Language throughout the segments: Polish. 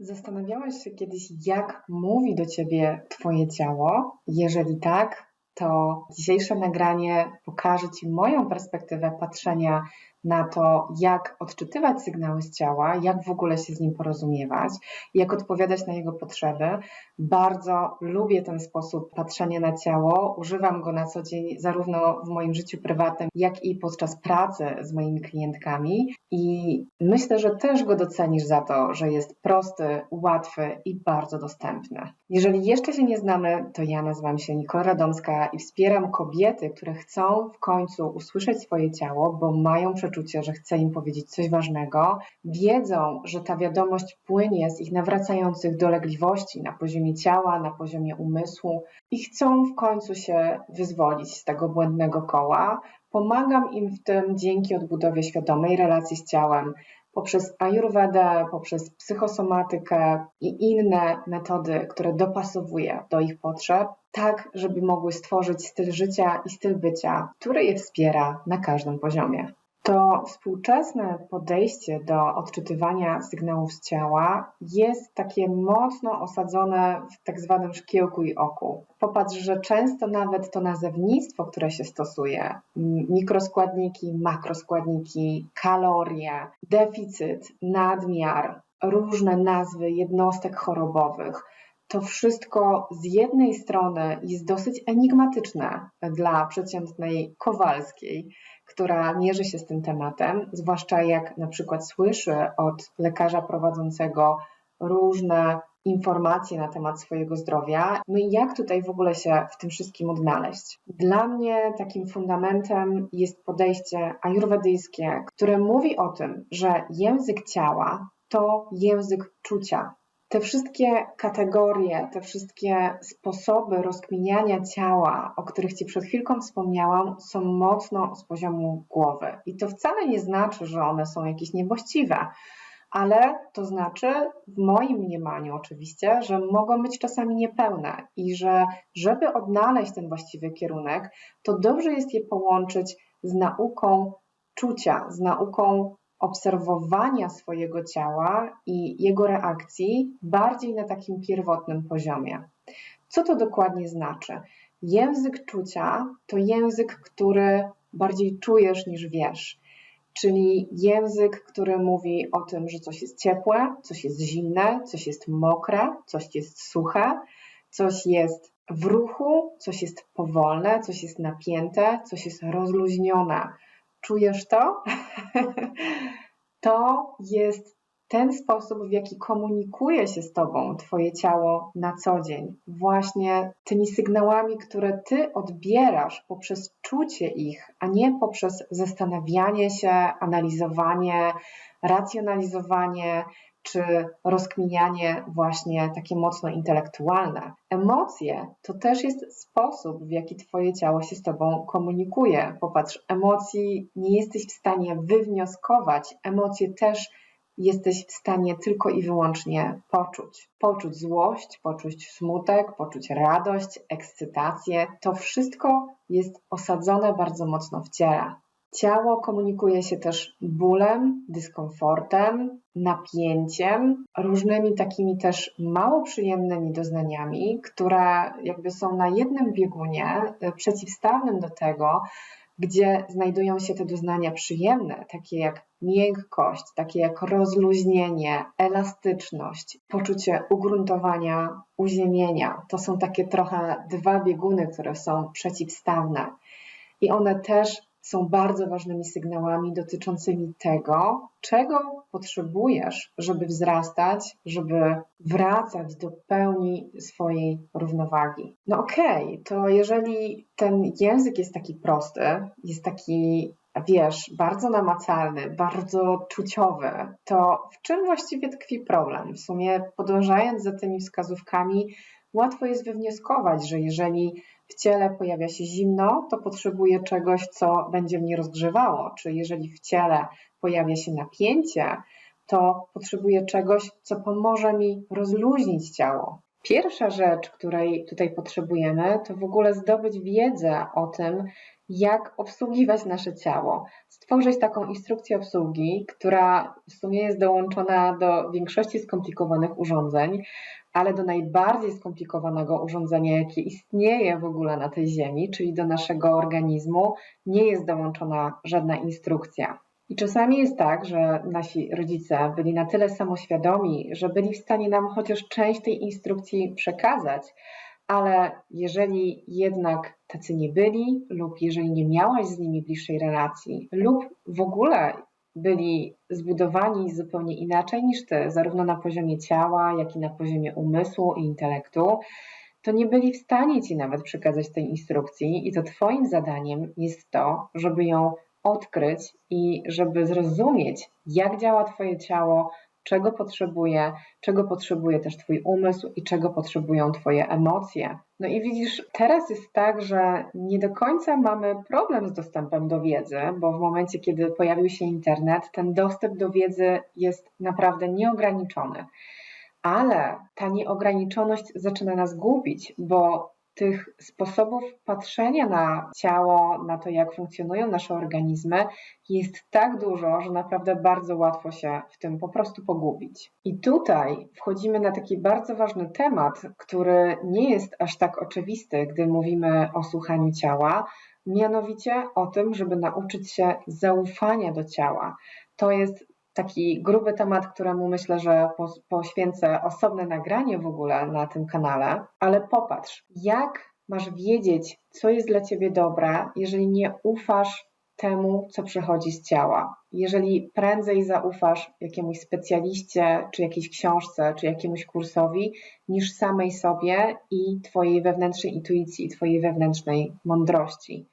Zastanawiałaś się kiedyś, jak mówi do ciebie Twoje ciało? Jeżeli tak, to dzisiejsze nagranie pokaże Ci moją perspektywę patrzenia na to, jak odczytywać sygnały z ciała, jak w ogóle się z nim porozumiewać, jak odpowiadać na jego potrzeby. Bardzo lubię ten sposób patrzenia na ciało. Używam go na co dzień zarówno w moim życiu prywatnym, jak i podczas pracy z moimi klientkami. I myślę, że też go docenisz za to, że jest prosty, łatwy i bardzo dostępny. Jeżeli jeszcze się nie znamy, to ja nazywam się Nikola Radomska i wspieram kobiety, które chcą w końcu usłyszeć swoje ciało, bo mają przeczucie, przeczucie, że chce im powiedzieć coś ważnego, wiedzą, że ta wiadomość płynie z ich nawracających dolegliwości na poziomie ciała, na poziomie umysłu i chcą w końcu się wyzwolić z tego błędnego koła. Pomagam im w tym dzięki odbudowie świadomej relacji z ciałem, poprzez ayurvedę, poprzez psychosomatykę i inne metody, które dopasowuję do ich potrzeb, tak żeby mogły stworzyć styl życia i styl bycia, który je wspiera na każdym poziomie. To współczesne podejście do odczytywania sygnałów z ciała jest takie mocno osadzone w tak zwanym szkiełku i oku. Popatrz, że często nawet to nazewnictwo, które się stosuje, mikroskładniki, makroskładniki, kalorie, deficyt, nadmiar, różne nazwy jednostek chorobowych, to wszystko z jednej strony jest dosyć enigmatyczne dla przeciętnej Kowalskiej, która mierzy się z tym tematem, zwłaszcza jak na przykład słyszy od lekarza prowadzącego różne informacje na temat swojego zdrowia. No i jak tutaj w ogóle się w tym wszystkim odnaleźć? Dla mnie takim fundamentem jest podejście ajurwedyjskie, które mówi o tym, że język ciała to język czucia, te wszystkie kategorie, te wszystkie sposoby rozkminiania ciała, o których Ci przed chwilką wspomniałam, są mocno z poziomu głowy. I to wcale nie znaczy, że one są jakieś niewłaściwe, ale to znaczy, w moim mniemaniu oczywiście, że mogą być czasami niepełne i że, żeby odnaleźć ten właściwy kierunek, to dobrze jest je połączyć z nauką czucia, z nauką obserwowania swojego ciała i jego reakcji bardziej na takim pierwotnym poziomie. Co to dokładnie znaczy? Język czucia to język, który bardziej czujesz niż wiesz. Czyli język, który mówi o tym, że coś jest ciepłe, coś jest zimne, coś jest mokre, coś jest suche, coś jest w ruchu, coś jest powolne, coś jest napięte, coś jest rozluźnione. Czujesz to? to jest ten sposób, w jaki komunikuje się z Tobą Twoje ciało na co dzień, właśnie tymi sygnałami, które Ty odbierasz poprzez czucie ich, a nie poprzez zastanawianie się, analizowanie, racjonalizowanie czy rozkminianie właśnie takie mocno intelektualne. Emocje to też jest sposób, w jaki Twoje ciało się z Tobą komunikuje. Popatrz, emocji nie jesteś w stanie wywnioskować, emocje też jesteś w stanie tylko i wyłącznie poczuć. Poczuć złość, poczuć smutek, poczuć radość, ekscytację. To wszystko jest osadzone bardzo mocno w ciele. Ciało komunikuje się też bólem, dyskomfortem, napięciem, różnymi takimi też mało przyjemnymi doznaniami, które jakby są na jednym biegunie e, przeciwstawnym do tego, gdzie znajdują się te doznania przyjemne, takie jak miękkość, takie jak rozluźnienie, elastyczność, poczucie ugruntowania, uziemienia. To są takie trochę dwa bieguny, które są przeciwstawne. I one też są bardzo ważnymi sygnałami dotyczącymi tego, czego potrzebujesz, żeby wzrastać, żeby wracać do pełni swojej równowagi. No okej, okay, to jeżeli ten język jest taki prosty, jest taki wiesz, bardzo namacalny, bardzo czuciowy, to w czym właściwie tkwi problem? W sumie podążając za tymi wskazówkami, łatwo jest wywnioskować, że jeżeli w ciele pojawia się zimno, to potrzebuje czegoś, co będzie mnie rozgrzewało, czy jeżeli w ciele pojawia się napięcie, to potrzebuję czegoś, co pomoże mi rozluźnić ciało. Pierwsza rzecz, której tutaj potrzebujemy, to w ogóle zdobyć wiedzę o tym, jak obsługiwać nasze ciało. Stworzyć taką instrukcję obsługi, która w sumie jest dołączona do większości skomplikowanych urządzeń, ale do najbardziej skomplikowanego urządzenia, jakie istnieje w ogóle na tej Ziemi, czyli do naszego organizmu, nie jest dołączona żadna instrukcja. I czasami jest tak, że nasi rodzice byli na tyle samoświadomi, że byli w stanie nam chociaż część tej instrukcji przekazać, ale jeżeli jednak tacy nie byli, lub jeżeli nie miałaś z nimi bliższej relacji, lub w ogóle byli zbudowani zupełnie inaczej niż ty, zarówno na poziomie ciała, jak i na poziomie umysłu i intelektu, to nie byli w stanie ci nawet przekazać tej instrukcji, i to Twoim zadaniem jest to, żeby ją odkryć i żeby zrozumieć, jak działa Twoje ciało, czego potrzebuje, czego potrzebuje też Twój umysł i czego potrzebują Twoje emocje. No i widzisz, teraz jest tak, że nie do końca mamy problem z dostępem do wiedzy, bo w momencie, kiedy pojawił się internet, ten dostęp do wiedzy jest naprawdę nieograniczony. Ale ta nieograniczoność zaczyna nas gubić, bo tych sposobów patrzenia na ciało, na to, jak funkcjonują nasze organizmy, jest tak dużo, że naprawdę bardzo łatwo się w tym po prostu pogubić. I tutaj wchodzimy na taki bardzo ważny temat, który nie jest aż tak oczywisty, gdy mówimy o słuchaniu ciała, mianowicie o tym, żeby nauczyć się zaufania do ciała. To jest taki gruby temat, któremu myślę, że poświęcę osobne nagranie w ogóle na tym kanale, ale popatrz, jak masz wiedzieć, co jest dla ciebie dobre, jeżeli nie ufasz temu, co przychodzi z ciała. Jeżeli prędzej zaufasz jakiemuś specjaliście, czy jakiejś książce, czy jakiemuś kursowi, niż samej sobie i Twojej wewnętrznej intuicji, i Twojej wewnętrznej mądrości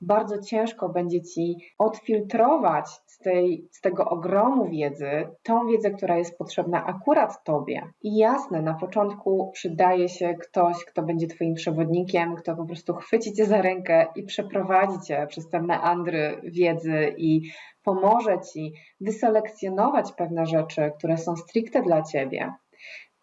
bardzo ciężko będzie ci odfiltrować tej, z tego ogromu wiedzy tą wiedzę, która jest potrzebna akurat tobie. I jasne, na początku przydaje się ktoś, kto będzie twoim przewodnikiem, kto po prostu chwyci cię za rękę i przeprowadzi cię przez te meandry wiedzy i pomoże ci wyselekcjonować pewne rzeczy, które są stricte dla ciebie.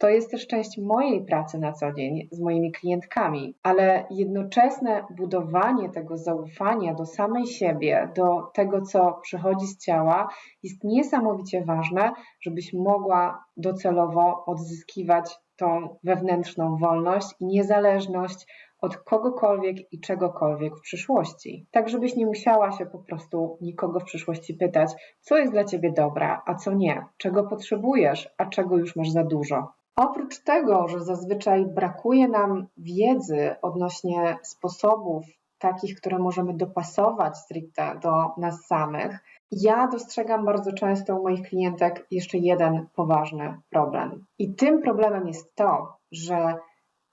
To jest też część mojej pracy na co dzień z moimi klientkami, ale jednoczesne budowanie tego zaufania do samej siebie, do tego, co przychodzi z ciała, jest niesamowicie ważne, żebyś mogła docelowo odzyskiwać tą wewnętrzną wolność i niezależność od kogokolwiek i czegokolwiek w przyszłości. Tak, żebyś nie musiała się po prostu nikogo w przyszłości pytać, co jest dla ciebie dobra, a co nie, czego potrzebujesz, a czego już masz za dużo. Oprócz tego, że zazwyczaj brakuje nam wiedzy odnośnie sposobów takich, które możemy dopasować stricte do nas samych, ja dostrzegam bardzo często u moich klientek jeszcze jeden poważny problem. I tym problemem jest to, że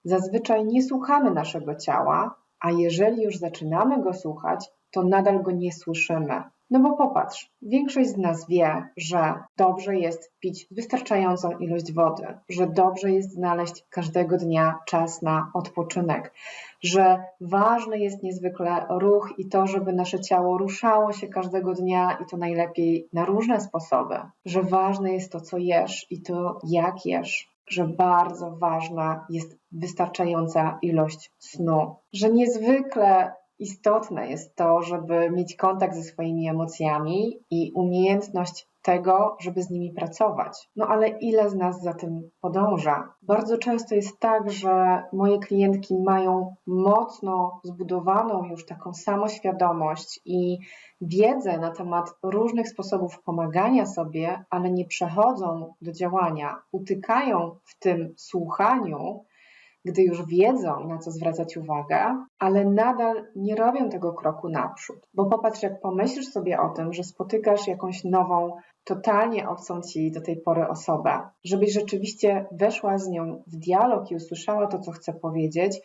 zazwyczaj nie słuchamy naszego ciała, a jeżeli już zaczynamy go słuchać, to nadal go nie słyszymy. No bo popatrz, większość z nas wie, że dobrze jest pić wystarczającą ilość wody, że dobrze jest znaleźć każdego dnia czas na odpoczynek, że ważny jest niezwykle ruch i to, żeby nasze ciało ruszało się każdego dnia i to najlepiej na różne sposoby, że ważne jest to, co jesz i to, jak jesz, że bardzo ważna jest wystarczająca ilość snu, że niezwykle istotne jest to, żeby mieć kontakt ze swoimi emocjami i umiejętność tego, żeby z nimi pracować. No ale ile z nas za tym podąża? Bardzo często jest tak, że moje klientki mają mocno zbudowaną już taką samoświadomość i wiedzę na temat różnych sposobów pomagania sobie, ale nie przechodzą do działania, utykają w tym słuchaniu gdy już wiedzą, na co zwracać uwagę, ale nadal nie robią tego kroku naprzód. Bo popatrz, jak pomyślisz sobie o tym, że spotykasz jakąś nową, totalnie obcą ci do tej pory osobę, żebyś rzeczywiście weszła z nią w dialog i usłyszała to, co chce powiedzieć,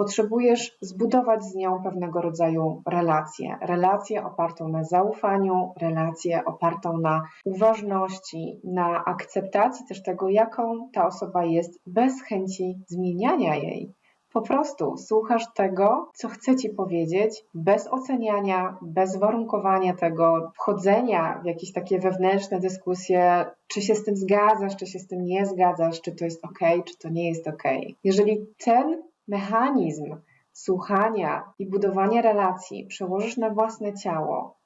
potrzebujesz zbudować z nią pewnego rodzaju relację. Relację opartą na zaufaniu, relację opartą na uważności, na akceptacji też tego, jaką ta osoba jest, bez chęci zmieniania jej. Po prostu słuchasz tego, co chce ci powiedzieć, bez oceniania, bez warunkowania tego, wchodzenia w jakieś takie wewnętrzne dyskusje, czy się z tym zgadzasz, czy się z tym nie zgadzasz, czy to jest ok, czy to nie jest ok. Jeżeli ten mechanizm słuchania i budowania relacji przełożysz na własne ciało,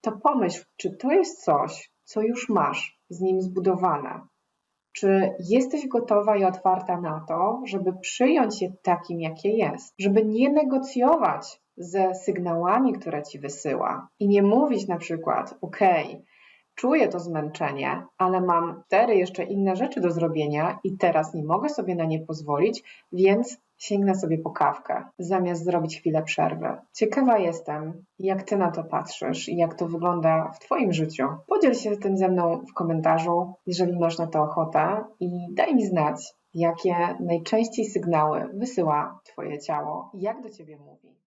to pomyśl, czy to jest coś, co już masz z nim zbudowane. Czy jesteś gotowa i otwarta na to, żeby przyjąć je takim, jakie jest, żeby nie negocjować ze sygnałami, które ci wysyła i nie mówić na przykład, OK, czuję to zmęczenie, ale mam cztery jeszcze inne rzeczy do zrobienia i teraz nie mogę sobie na nie pozwolić, więc sięgnę sobie po kawkę, zamiast zrobić chwilę przerwy. Ciekawa jestem, jak Ty na to patrzysz i jak to wygląda w Twoim życiu. Podziel się tym ze mną w komentarzu, jeżeli masz na to ochotę i daj mi znać, jakie najczęściej sygnały wysyła Twoje ciało i jak do Ciebie mówi.